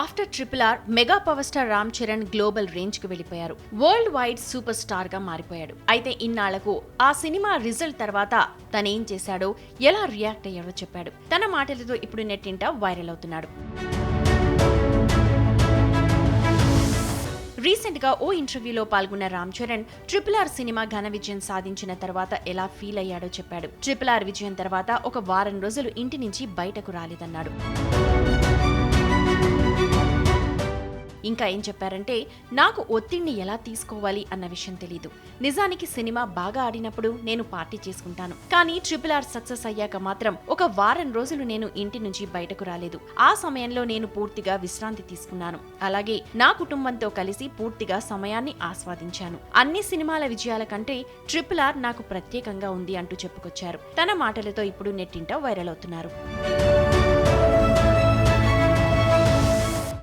After triple R mega power star Ram Charan global రేంజ్కు వెళ్ళిపోయారు. World wide super స్టార్గా మారిపోయాడు. అయితే ఇన్నాళ్ళకు ఆ సినిమా రిజల్ట్ తర్వాత తనేం చేశాడో ఎలా రియాక్ట్ అయ్యాడో చెప్పాడు. తన మాటలతో ఇప్పుడు నెట్టింట వైరల్ అవుతున్నాడు. రీసెంట్గా ఓ ఇంటర్వ్యూలో పాల్గొన్న రామ్ చరణ్ ట్రిపుల్ ఆర్ సినిమా ఘన విజయం సాధించిన తర్వాత ఎలా ఫీల్ అయ్యాడో చెప్పాడు. ట్రిపుల్ ఆర్ విజయం తర్వాత ఒక వారం రోజులు ఇంటి నుంచి బయటకు రాలేదన్నాడు. ఇంకా ఏం చెప్పారంటే నాకు ఒత్తిడిని ఎలా తీసుకోవాలి అన్న విషయం తెలీదు. నిజానికి సినిమా బాగా ఆడినప్పుడు నేను పార్టీ చేసుకుంటాను. కానీ ట్రిపుల్ ఆర్ సక్సెస్ అయ్యాక మాత్రం ఒక వారం రోజులు నేను ఇంటి నుంచి బయటకు రాలేదు. ఆ సమయంలో నేను పూర్తిగా విశ్రాంతి తీసుకున్నాను. అలాగే నా కుటుంబంతో కలిసి పూర్తిగా సమయాన్ని ఆస్వాదించాను. అన్ని సినిమాల విజయాల కంటే ట్రిపుల్ ఆర్ నాకు ప్రత్యేకంగా ఉంది అంటూ చెప్పుకొచ్చారు. తన మాటలతో ఇప్పుడు నెట్టింట వైరల్ అవుతున్నారు.